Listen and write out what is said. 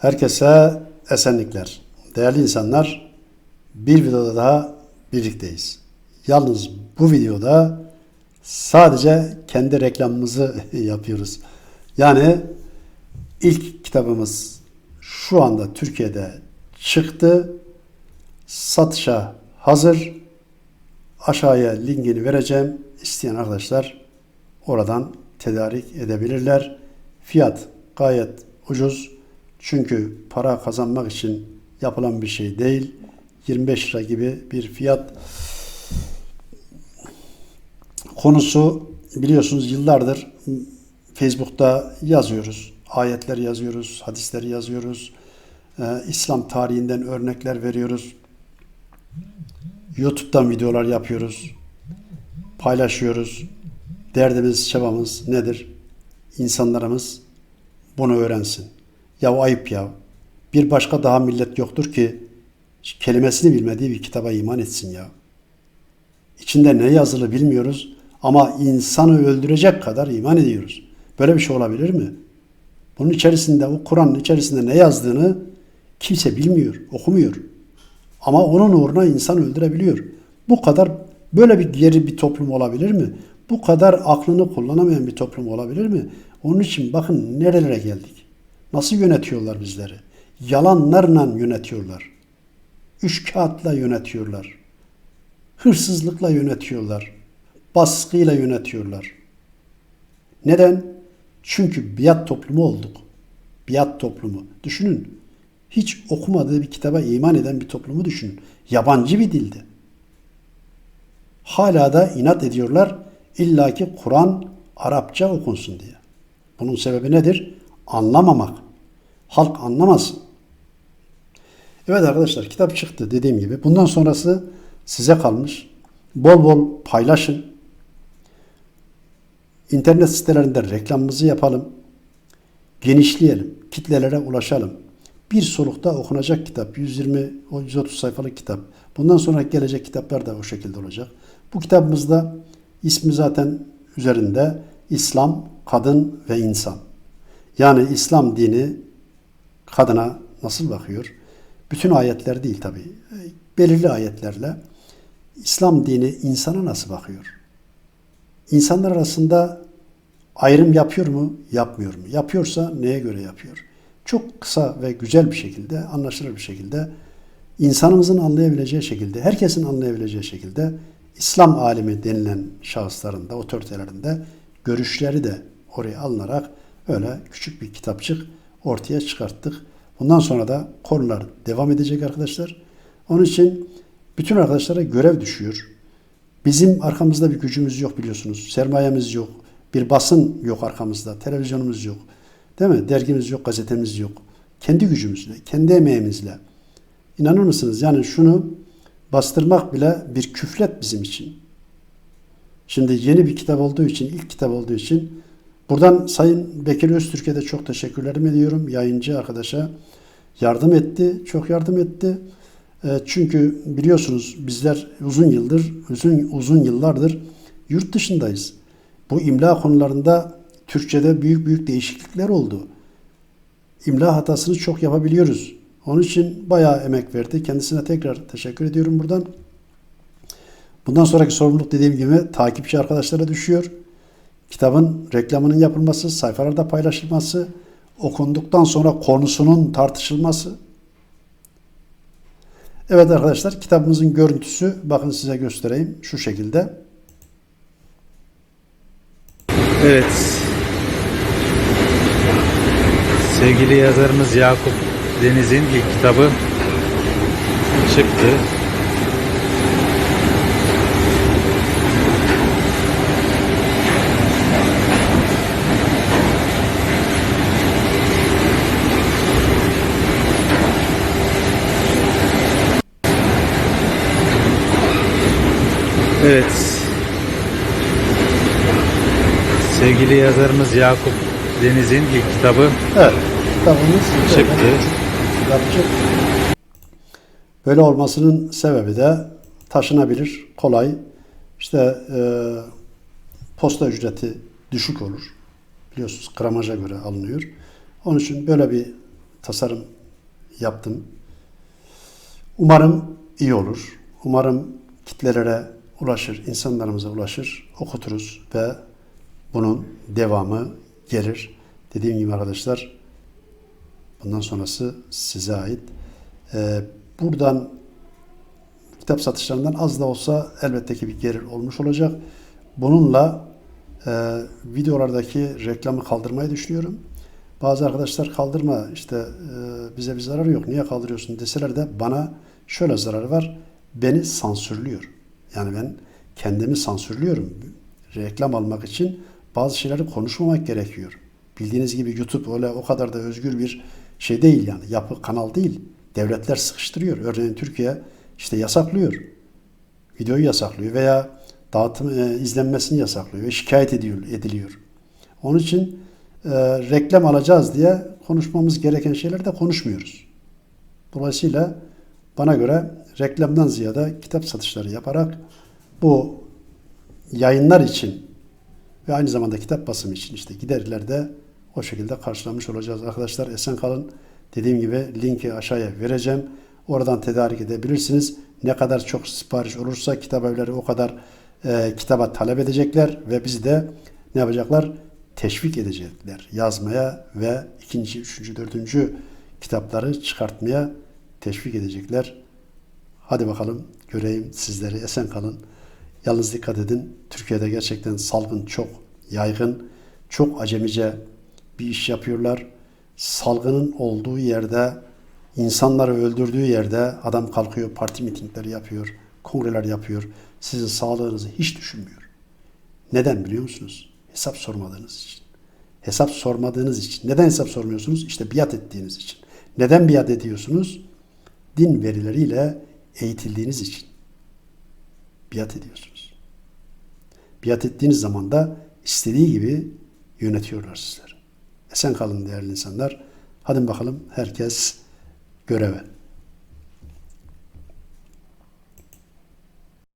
Herkese esenlikler. Değerli insanlar, bir videoda daha birlikteyiz. Yalnız bu videoda sadece kendi reklamımızı yapıyoruz. Yani ilk kitabımız şu anda Türkiye'de çıktı. Satışa hazır. Aşağıya linkini vereceğim. İsteyen arkadaşlar oradan tedarik edebilirler. Fiyat gayet ucuz. Çünkü para kazanmak için yapılan bir şey değil. 25 lira gibi bir fiyat. Konusu biliyorsunuz yıllardır Facebook'ta yazıyoruz. Ayetler yazıyoruz, hadisleri yazıyoruz. Ee, İslam tarihinden örnekler veriyoruz. YouTube'dan videolar yapıyoruz. Paylaşıyoruz. Derdimiz, çabamız nedir? İnsanlarımız bunu öğrensin. Ya ayıp ya. Bir başka daha millet yoktur ki kelimesini bilmediği bir kitaba iman etsin ya. İçinde ne yazılı bilmiyoruz ama insanı öldürecek kadar iman ediyoruz. Böyle bir şey olabilir mi? Bunun içerisinde, o Kur'an'ın içerisinde ne yazdığını kimse bilmiyor, okumuyor. Ama onun uğruna insan öldürebiliyor. Bu kadar böyle bir geri bir toplum olabilir mi? Bu kadar aklını kullanamayan bir toplum olabilir mi? Onun için bakın nerelere geldik. Nasıl yönetiyorlar bizleri? Yalanlarla yönetiyorlar. Üç kağıtla yönetiyorlar. Hırsızlıkla yönetiyorlar. Baskıyla yönetiyorlar. Neden? Çünkü biat toplumu olduk. Biat toplumu. Düşünün. Hiç okumadığı bir kitaba iman eden bir toplumu düşünün. Yabancı bir dilde. Hala da inat ediyorlar. İlla ki Kur'an Arapça okunsun diye. Bunun sebebi nedir? Anlamamak. Halk anlamasın. Evet arkadaşlar kitap çıktı dediğim gibi. Bundan sonrası size kalmış. Bol bol paylaşın. İnternet sitelerinde reklamımızı yapalım. Genişleyelim. Kitlelere ulaşalım. Bir solukta okunacak kitap. 120-130 sayfalık kitap. Bundan sonra gelecek kitaplar da o şekilde olacak. Bu kitabımızda ismi zaten üzerinde İslam, kadın ve insan. Yani İslam dini kadına nasıl bakıyor? Bütün ayetler değil tabi. Belirli ayetlerle İslam dini insana nasıl bakıyor? İnsanlar arasında ayrım yapıyor mu, yapmıyor mu? Yapıyorsa neye göre yapıyor? Çok kısa ve güzel bir şekilde, anlaşılır bir şekilde, insanımızın anlayabileceği şekilde, herkesin anlayabileceği şekilde İslam alimi denilen şahısların da, otoritelerinde görüşleri de oraya alınarak öyle küçük bir kitapçık ortaya çıkarttık. Bundan sonra da konular devam edecek arkadaşlar. Onun için bütün arkadaşlara görev düşüyor. Bizim arkamızda bir gücümüz yok biliyorsunuz. Sermayemiz yok. Bir basın yok arkamızda. Televizyonumuz yok. Değil mi? Dergimiz yok, gazetemiz yok. Kendi gücümüzle, kendi emeğimizle. İnanır mısınız? Yani şunu bastırmak bile bir küflet bizim için. Şimdi yeni bir kitap olduğu için, ilk kitap olduğu için buradan Sayın Bekir Öztürk'e de çok teşekkürlerimi ediyorum. Yayıncı arkadaşa yardım etti, çok yardım etti. E, çünkü biliyorsunuz bizler uzun yıldır, uzun uzun yıllardır yurt dışındayız. Bu imla konularında Türkçe'de büyük büyük değişiklikler oldu. İmla hatasını çok yapabiliyoruz. Onun için bayağı emek verdi. Kendisine tekrar teşekkür ediyorum buradan. Bundan sonraki sorumluluk dediğim gibi takipçi arkadaşlara düşüyor. Kitabın reklamının yapılması, sayfalarda paylaşılması, okunduktan sonra konusunun tartışılması. Evet arkadaşlar kitabımızın görüntüsü bakın size göstereyim şu şekilde. Evet. Sevgili yazarımız Yakup Deniz'in ilk kitabı çıktı. Evet. Sevgili yazarımız Yakup Deniz'in ilk kitabı Evet kitabımız Çıktı. böyle kitapçık. Böyle olmasının sebebi de taşınabilir, kolay. İşte e, posta ücreti düşük olur. Biliyorsunuz gramaja göre alınıyor. Onun için böyle bir tasarım yaptım. Umarım iyi olur. Umarım kitlelere ulaşır, insanlarımıza ulaşır, okuturuz ve bunun devamı gelir. Dediğim gibi arkadaşlar bundan sonrası size ait. Ee, buradan kitap satışlarından az da olsa elbette ki bir gelir olmuş olacak. Bununla e, videolardaki reklamı kaldırmayı düşünüyorum. Bazı arkadaşlar kaldırma işte e, bize bir zararı yok niye kaldırıyorsun deseler de bana şöyle zararı var. Beni sansürlüyor. Yani ben kendimi sansürlüyorum. Reklam almak için bazı şeyleri konuşmamak gerekiyor. Bildiğiniz gibi YouTube öyle o kadar da özgür bir şey değil yani. Yapı kanal değil. Devletler sıkıştırıyor. Örneğin Türkiye işte yasaklıyor. Videoyu yasaklıyor veya dağıtım e, izlenmesini yasaklıyor ve şikayet ediyor, ediliyor. Onun için e, reklam alacağız diye konuşmamız gereken şeyleri de konuşmuyoruz. Dolayısıyla bana göre reklamdan ziyade kitap satışları yaparak bu yayınlar için ve aynı zamanda kitap basımı için işte giderleri de o şekilde karşılamış olacağız. Arkadaşlar esen kalın. Dediğim gibi linki aşağıya vereceğim. Oradan tedarik edebilirsiniz. Ne kadar çok sipariş olursa kitap evleri o kadar e, kitaba talep edecekler ve bizi de ne yapacaklar? Teşvik edecekler. Yazmaya ve ikinci, üçüncü, dördüncü kitapları çıkartmaya teşvik edecekler. Hadi bakalım göreyim sizleri. Esen kalın. Yalnız dikkat edin. Türkiye'de gerçekten salgın çok yaygın. Çok acemice bir iş yapıyorlar. Salgının olduğu yerde, insanları öldürdüğü yerde adam kalkıyor, parti mitingleri yapıyor, kongreler yapıyor. Sizin sağlığınızı hiç düşünmüyor. Neden biliyor musunuz? Hesap sormadığınız için. Hesap sormadığınız için. Neden hesap sormuyorsunuz? İşte biat ettiğiniz için. Neden biat ediyorsunuz? Din verileriyle eğitildiğiniz için. Biat ediyorsunuz. Biat ettiğiniz zaman da istediği gibi yönetiyorlar sizleri. Esen kalın değerli insanlar. Hadi bakalım herkes göreve.